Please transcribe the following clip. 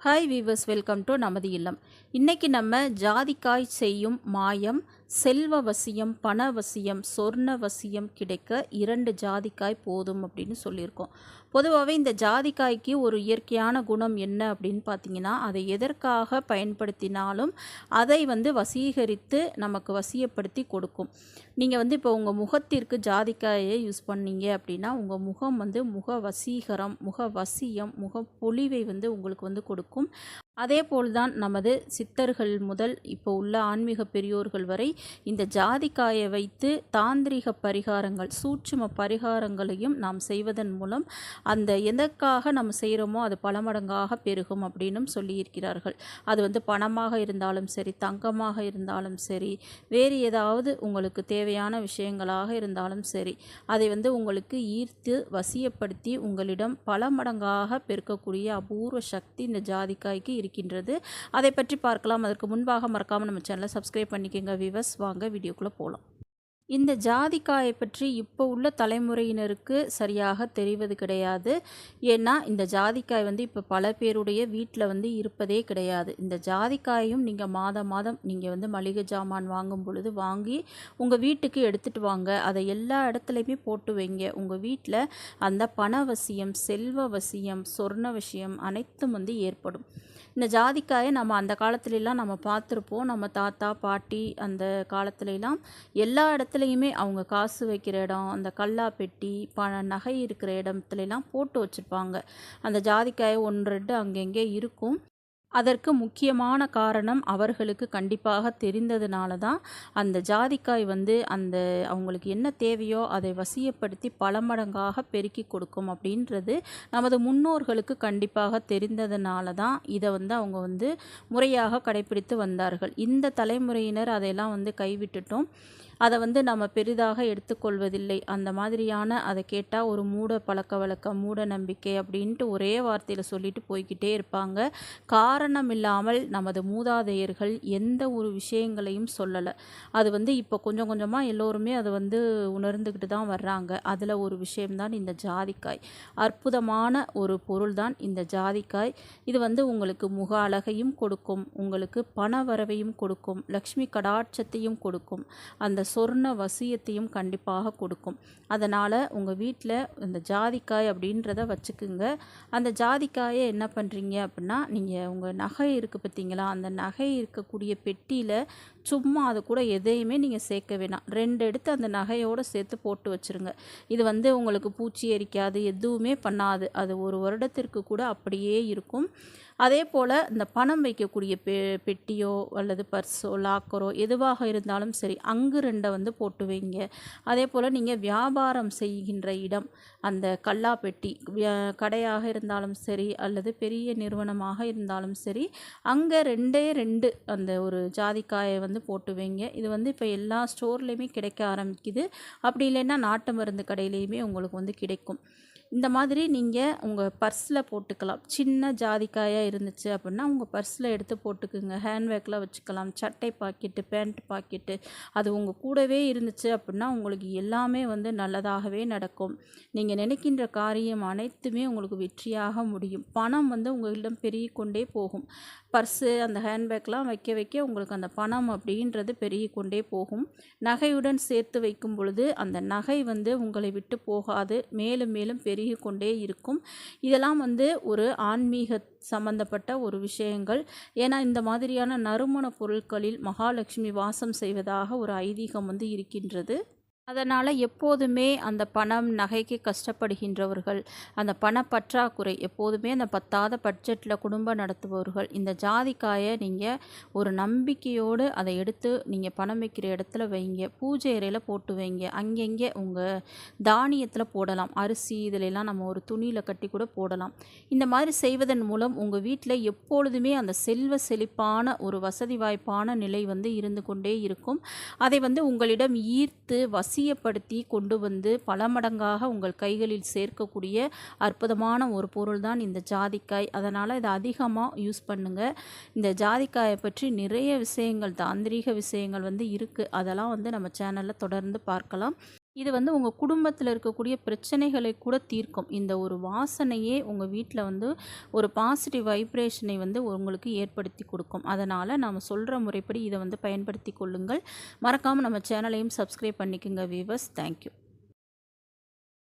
Hi viewers welcome to நமது இல்லம் இன்றைக்கி நம்ம ஜாதிக்காய் செய்யும் மாயம் செல்வ வசியம் சொர்ணவசியம் சொர்ண வசியம் கிடைக்க இரண்டு ஜாதிக்காய் போதும் அப்படின்னு சொல்லியிருக்கோம். பொதுவாகவே இந்த ஜாதிக்காய்க்கு ஒரு இயற்கையான குணம் என்ன அப்படின்னு பார்த்தீங்கன்னா அதை எதற்காக பயன்படுத்தினாலும் அதை வந்து வசீகரித்து நமக்கு வசியப்படுத்தி கொடுக்கும். நீங்கள் வந்து இப்போ உங்கள் முகத்திற்கு ஜாதிக்காயை யூஸ் பண்ணீங்க அப்படின்னா உங்கள் முகம் வந்து முக வசீகரம் முக வசியம் முக பொலிவை வந்து உங்களுக்கு வந்து கொடுக்கும். அதே போல்தான் நமது சித்தர்கள் முதல் இப்போ உள்ள ஆன்மீக பெரியோர்கள் வரை இந்த ஜாதிக்காயை வைத்து தாந்திரிக பரிகாரங்கள் சூட்சும பரிகாரங்களையும் நாம் செய்வதன் மூலம் அந்த எதற்காக நம்ம செய்கிறோமோ அது பல மடங்காக பெருகும் அப்படின்னும் சொல்லியிருக்கிறார்கள். அது வந்து பணமாக இருந்தாலும் சரி தங்கமாக இருந்தாலும் சரி வேறு ஏதாவது உங்களுக்கு தேவையான விஷயங்களாக இருந்தாலும் சரி அதை வந்து உங்களுக்கு ஈர்த்து வசியப்படுத்தி உங்களிடம் பல மடங்காக பெருக்கக்கூடிய அபூர்வ சக்தி இந்த ஜாதிக்காய்க்கு இருக்கின்றது அதை பற்றி பார்க்கலாம். அதற்கு முன்பாக மறக்காமல் நம்ம சேனலை சப்ஸ்கிரைப் பண்ணிக்கோங்க விவஸ் வாங்க வீடியோக்குள்ளே போகலாம் இந்த ஜாதிக்காயை பற்றி இப்போ உள்ள தலைமுறையினருக்கு சரியாக தெரிவது கிடையாது. ஏன்னா இந்த ஜாதிக்காய் வந்து இப்போ பல பேருடைய வீட்டில் வந்து இருப்பதே கிடையாது. இந்த ஜாதிக்காயும் நீங்கள் மாதம் மாதம் நீங்கள் வந்து மளிகை ஜாமான் வாங்கும் பொழுது வாங்கி உங்கள் வீட்டுக்கு எடுத்துகிட்டு வாங்க. அதை எல்லா இடத்துலையுமே போட்டு வைங்க. உங்கள் வீட்டில் அந்த பணவசியம் செல்வ வசியம் சொர்ண விஷயம் அனைத்தும் வந்து ஏற்படும். இந்த ஜாதிக்காயை நம்ம அந்த காலத்துலலாம் நம்ம பார்த்துருப்போம். நம்ம தாத்தா பாட்டி அந்த காலத்துலலாம் எல்லா இடத்துலையுமே அவங்க காசு வைக்கிற இடம் அந்த கல்லா பெட்டி பண நகை இருக்கிற இடத்துலலாம் போட்டு வச்சுருப்பாங்க. அந்த ஜாதிக்காயை ஒன்று ரெண்டு அங்கங்கே இருக்கும். அதற்கு முக்கியமான காரணம் அவர்களுக்கு கண்டிப்பாக தெரிந்ததுனால தான் அந்த ஜாதிக்காய் வந்து அந்த அவங்களுக்கு என்ன தேவையோ அதை வசியப்படுத்தி பல மடங்காக பெருக்கி கொடுக்கும் அப்படின்றது நமது முன்னோர்களுக்கு கண்டிப்பாக தெரிந்ததுனால தான் இதை வந்து அவங்க வந்து முறையாக கடைபிடித்து வந்தார்கள். இந்த தலைமுறையினர் அதையெல்லாம் வந்து கைவிட்டுட்டோம். அதை வந்து நம்ம பெரிதாக எடுத்துக்கொள்வதில்லை. அந்த மாதிரியான அதை கேட்டால் ஒரு மூட பழக்க வழக்கம் மூட நம்பிக்கை அப்படின்ட்டு ஒரே வார்த்தையில் சொல்லிட்டு போய்கிட்டே இருப்பாங்க. கா இல்லாமல் நமது மூதாதையர்கள் எந்த ஒரு விஷயங்களையும் சொல்லலை. அது வந்து இப்போ கொஞ்சம் கொஞ்சமாக எல்லோருமே அதை வந்து உணர்ந்துக்கிட்டு தான் வர்றாங்க. அதில் ஒரு விஷயம்தான் இந்த ஜாதிக்காய். அற்புதமான ஒரு பொருள் தான் இந்த ஜாதிக்காய். இது வந்து உங்களுக்கு முக அழகையும் கொடுக்கும் உங்களுக்கு பண வரவையும் கொடுக்கும் லக்ஷ்மி கடாட்சத்தையும் கொடுக்கும் அந்த சொர்ண வசியத்தையும் கண்டிப்பாக கொடுக்கும். அதனால் உங்கள் வீட்டில் இந்த ஜாதிக்காய் அப்படின்றத வச்சுக்குங்க. அந்த ஜாதிக்காயை என்ன பண்ணுறீங்க அப்படின்னா நீங்கள் உங்கள் நகை இருக்குது பார்த்தீங்களா? அந்த நகை இருக்கக்கூடிய பெட்டியில் சும்மா அது கூட எதையுமே நீங்கள் சேர்க்க வேணாம். ரெண்டு எடுத்து அந்த நகையோடு சேர்த்து போட்டு வச்சுருங்க. இது வந்து உங்களுக்கு பூச்சி எரிக்காது எதுவுமே பண்ணாது. அது ஒரு வருடத்திற்கு கூட அப்படியே இருக்கும். அதே போல் இந்த பணம் வைக்கக்கூடிய பெ பெட்டியோ அல்லது பர்ஸோ லாக்கரோ எதுவாக இருந்தாலும் சரி அங்கு ரெண்டை வந்து போட்டு வைங்க. அதே போல் நீங்கள் வியாபாரம் செய்கின்ற இடம் அந்த கல்லா பெட்டி கடையாக இருந்தாலும் சரி அல்லது பெரிய நிறுவனமாக இருந்தாலும் சரி அங்கே ரெண்டே ரெண்டு அந்த ஒரு ஜாதிக்காயை வந்து போட்டு வைங்க. இது வந்து இப்போ எல்லா ஸ்டோர்லேயுமே கிடைக்க ஆரம்பிக்குது. அப்படி இல்லைன்னா நாட்டு மருந்து கடையிலையுமே உங்களுக்கு வந்து கிடைக்கும். இந்த மாதிரி நீங்கள் உங்கள் பர்ஸில் போட்டுக்கலாம். சின்ன ஜாதிக்காயாக இருந்துச்சு அப்படின்னா உங்கள் பர்ஸில் எடுத்து போட்டுக்குங்க. ஹேண்ட்பேக்கில் வச்சுக்கலாம். சட்டை பாக்கெட்டு பேண்ட் பாக்கெட்டு அது உங்கள் கூடவே இருந்துச்சு அப்படின்னா உங்களுக்கு எல்லாமே வந்து நல்லதாகவே நடக்கும். நீங்கள் நினைக்கின்ற காரியம் அனைத்துமே உங்களுக்கு வெற்றியாக முடியும். பணம் வந்து உங்களிடம் பெருகி கொண்டே போகும். பர்ஸு அந்த ஹேண்ட்பேக்லாம் வைக்க வைக்க உங்களுக்கு அந்த பணம் அப்படின்றது பெருகி கொண்டே போகும். நகையுடன் சேர்த்து வைக்கும் பொழுது அந்த நகை வந்து உங்களை விட்டு போகாது. மேலும் மேலும் பெருகி கொண்டே இருக்கும். இதெல்லாம் வந்து ஒரு ஆன்மீக சம்பந்தப்பட்ட ஒரு விஷயங்கள். ஏன்னா இந்த மாதிரியான நறுமண பொருட்களில் மகாலட்சுமி வாசம் செய்வதாக ஒரு ஐதீகம் வந்து இருக்கின்றது. அதனால் எப்போதுமே அந்த பணம் நகைக்கு கஷ்டப்படுகின்றவர்கள் அந்த பண பற்றாக்குறை எப்போதுமே அந்த பத்தாத பட்ஜெட்டில் குடும்பம் நடத்துபவர்கள் இந்த ஜாதிக்காயை நீங்கள் ஒரு நம்பிக்கையோடு அதை எடுத்து நீங்கள் பணம் வைக்கிற இடத்துல வைங்க. பூஜை அறையில் போட்டு வைங்க. அங்கங்கே உங்கள் தானியத்தில் போடலாம். அரிசி இதிலெல்லாம் நம்ம ஒரு துணியில் கட்டி கூட போடலாம். இந்த மாதிரி செய்வதன் மூலம் உங்கள் வீட்டில் எப்பொழுதுமே அந்த செல்வ செழிப்பான ஒரு வசதி வாய்ப்பான நிலை வந்து இருந்து கொண்டே இருக்கும். அதை வந்து உங்களிடம் ஈர்த்து வசி வசியப்படுத்தி கொண்டு வந்து பல மடங்காக உங்கள் கைகளில் சேர்க்கக்கூடிய அற்புதமான ஒரு பொருள் தான் இந்த ஜாதிக்காய். அதனால் இதை அதிகமாக யூஸ் பண்ணுங்கள் இந்த ஜாதிக்காயை பற்றி நிறைய விஷயங்கள் தாந்திரீக விஷயங்கள் வந்து இருக்குது அதெல்லாம் வந்து நம்ம சேனலில் தொடர்ந்து பார்க்கலாம். இது வந்து உங்கள் குடும்பத்தில் இருக்கக்கூடிய பிரச்சனைகளை கூட தீர்க்கும். இந்த ஒரு வாசனையே உங்கள் வீட்டில் வந்து ஒரு பாசிட்டிவ் வைப்ரேஷனை வந்து உங்களுக்கு ஏற்படுத்தி கொடுக்கும். அதனால் நாம் சொல்கிற முறைப்படி இதை வந்து பயன்படுத்தி கொள்ளுங்கள். மறக்காமல் நம்ம சேனலையும் சப்ஸ்கிரைப் பண்ணிக்கோங்க வீவர்ஸ் தேங்க்யூ